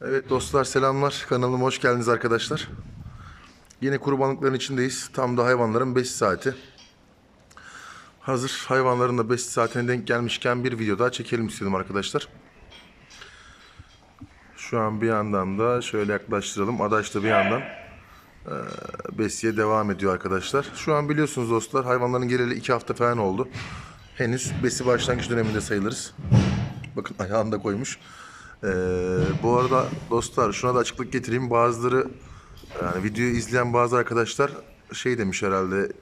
Evet dostlar selamlar. Kanalıma hoş geldiniz arkadaşlar. Yine kurbanlıkların içindeyiz. Tam da hayvanların 5 saati. Hazır hayvanların da 5 saatine denk gelmişken bir video daha çekelim istedim arkadaşlar. Şu an bir yandan da şöyle yaklaştıralım. Adaş da bir yandan eee, besiye devam ediyor arkadaşlar. Şu an biliyorsunuz dostlar hayvanların geleli 2 hafta falan oldu. Henüz besi başlangıç döneminde sayılırız. Bakın ayağını da koymuş. Ee, bu arada dostlar şuna da açıklık getireyim. Bazıları yani videoyu izleyen bazı arkadaşlar şey demiş herhalde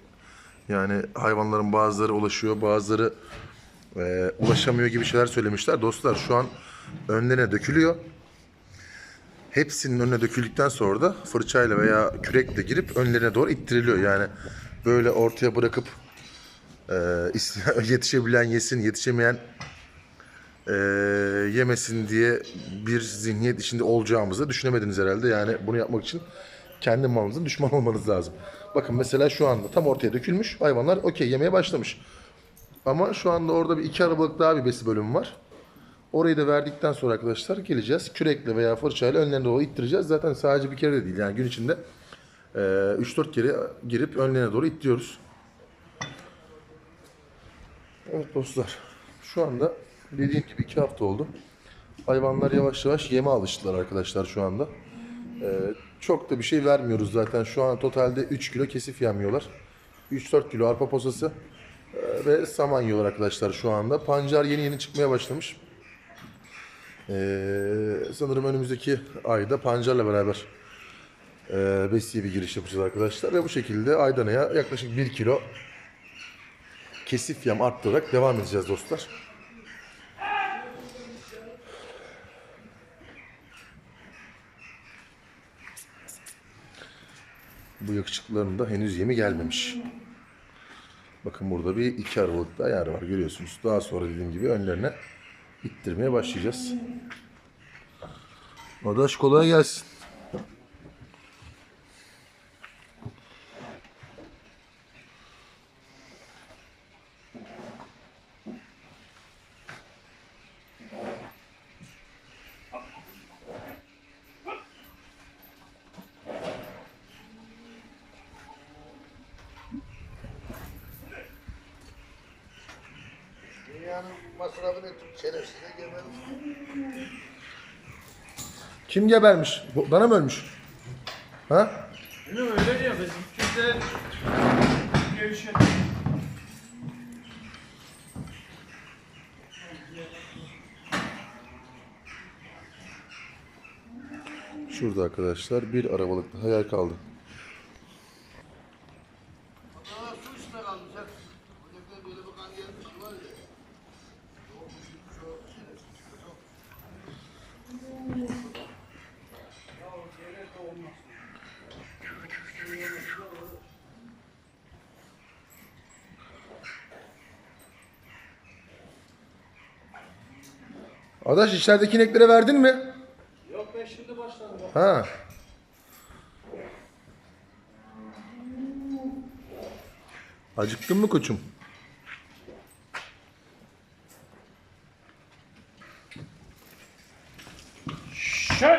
yani hayvanların bazıları ulaşıyor bazıları e, ulaşamıyor gibi şeyler söylemişler. Dostlar şu an önlerine dökülüyor. Hepsinin önüne döküldükten sonra da fırçayla veya kürekle girip önlerine doğru ittiriliyor. Yani böyle ortaya bırakıp e, yetişebilen yesin, yetişemeyen e, yemesin diye bir zihniyet içinde olacağımızı düşünemediniz herhalde. Yani bunu yapmak için kendi malınızın düşman olmanız lazım. Bakın mesela şu anda tam ortaya dökülmüş hayvanlar okey yemeye başlamış. Ama şu anda orada bir iki arabalık daha bir besi bölümü var. Orayı da verdikten sonra arkadaşlar geleceğiz. Kürekle veya fırçayla önlerine doğru ittireceğiz. Zaten sadece bir kere de değil. Yani gün içinde e, 3-4 kere girip önlerine doğru ittiriyoruz. Evet dostlar. Şu anda dediğim gibi iki hafta oldu. Hayvanlar yavaş yavaş yeme alıştılar arkadaşlar şu anda. Ee, çok da bir şey vermiyoruz zaten. Şu an totalde 3 kilo kesif yemiyorlar. 3-4 kilo arpa posası e, ve saman yiyorlar arkadaşlar şu anda. Pancar yeni yeni çıkmaya başlamış. Ee, sanırım önümüzdeki ayda pancarla beraber e, besiye bir giriş yapacağız arkadaşlar. Ve bu şekilde Aydana'ya yaklaşık 1 kilo kesif yem arttırarak devam edeceğiz dostlar. Bu yakışıklıların da henüz yemi gelmemiş. Bakın burada bir iki aralık daha yer var görüyorsunuz. Daha sonra dediğim gibi önlerine ittirmeye başlayacağız. Adaş kolay gelsin. Dünyanın masrafını tut şerefsize gebermiş. Kim gebermiş? Bu- Dana mı ölmüş? Ha? Bilmiyorum öyle diyor bizim Türkler gevşek. Şurada arkadaşlar bir arabalık daha yer kaldı. Aa, su içme kalmış hep. Ötekine böyle bir kan gelmiş var ya. Çok, çok şerefsiz. Çok. Adaş içerideki ineklere verdin mi? Yok ben şimdi başladım. Ha. Acıktın mı koçum? Şök!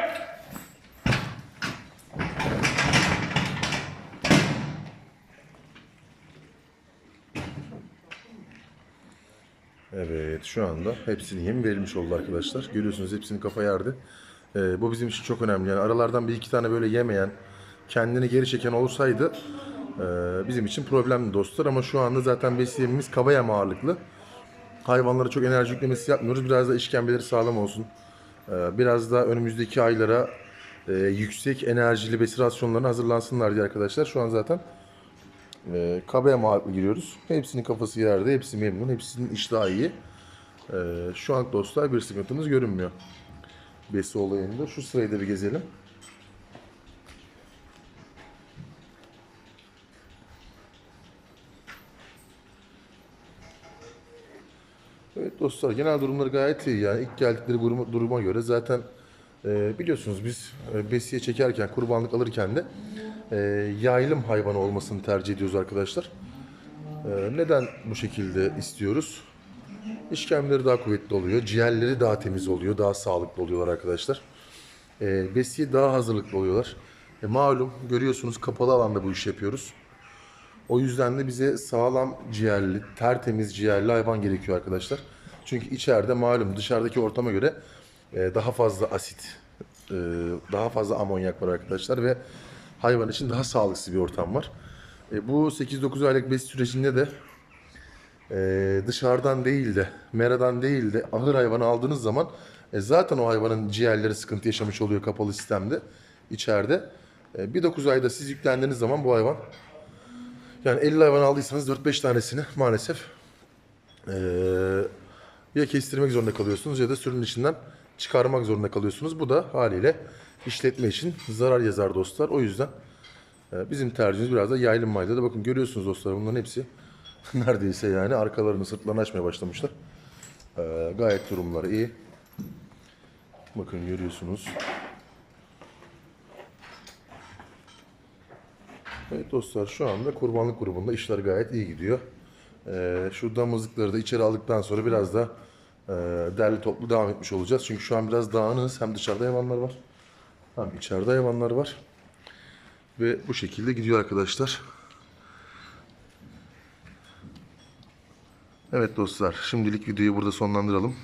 Evet şu anda hepsinin yemi verilmiş oldu arkadaşlar. Görüyorsunuz hepsini kafa yerdi. Ee, bu bizim için çok önemli. Yani aralardan bir iki tane böyle yemeyen, kendini geri çeken olsaydı e, bizim için problemli dostlar. Ama şu anda zaten besleyemimiz kaba yem ağırlıklı. Hayvanlara çok enerji yüklemesi yapmıyoruz. Biraz da işkembeleri sağlam olsun. Ee, biraz da önümüzdeki aylara e, yüksek enerjili besi rasyonlarına hazırlansınlar diye arkadaşlar. Şu an zaten e, yem ağırlıklı giriyoruz. Hepsinin kafası yerde, hepsi memnun, hepsinin iştahı iyi. E, şu an dostlar bir sıkıntımız görünmüyor. Besi olayında. Şu sırayı da bir gezelim. Dostlar genel durumları gayet iyi yani ilk geldikleri duruma, duruma göre zaten e, biliyorsunuz biz e, besiye çekerken kurbanlık alırken de e, yaylım hayvanı olmasını tercih ediyoruz arkadaşlar. E, neden bu şekilde istiyoruz? İşkembeleri daha kuvvetli oluyor, ciğerleri daha temiz oluyor, daha sağlıklı oluyorlar arkadaşlar. e, besiye daha hazırlıklı oluyorlar. E, malum görüyorsunuz kapalı alanda bu işi yapıyoruz. O yüzden de bize sağlam ciğerli, tertemiz ciğerli hayvan gerekiyor arkadaşlar. Çünkü içeride malum dışarıdaki ortama göre e, daha fazla asit, e, daha fazla amonyak var arkadaşlar ve hayvan için daha sağlıksız bir ortam var. E, bu 8-9 aylık besi sürecinde de e, dışarıdan değil de, meradan değil de ahır hayvanı aldığınız zaman e, zaten o hayvanın ciğerleri sıkıntı yaşamış oluyor kapalı sistemde, içeride. E, bir 9 ayda siz yüklendiğiniz zaman bu hayvan yani 50 hayvan aldıysanız 4-5 tanesini maalesef eee, ya kestirmek zorunda kalıyorsunuz ya da sürünün içinden çıkarmak zorunda kalıyorsunuz. Bu da haliyle işletme için zarar yazar dostlar. O yüzden eee, bizim tercihimiz biraz da yaylım mayda da bakın görüyorsunuz dostlar bunların hepsi neredeyse yani arkalarını sırtlarını açmaya başlamışlar. Eee, gayet durumları iyi. Bakın görüyorsunuz. Evet dostlar şu anda kurbanlık grubunda işler gayet iyi gidiyor. Ee, şu damızlıkları da içeri aldıktan sonra biraz da e, derli toplu devam etmiş olacağız. Çünkü şu an biraz dağınığız. Hem dışarıda hayvanlar var hem içeride hayvanlar var. Ve bu şekilde gidiyor arkadaşlar. Evet dostlar şimdilik videoyu burada sonlandıralım.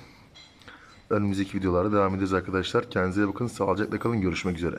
Önümüzdeki videolarda devam edeceğiz arkadaşlar. Kendinize bakın. Sağlıcakla kalın. Görüşmek üzere.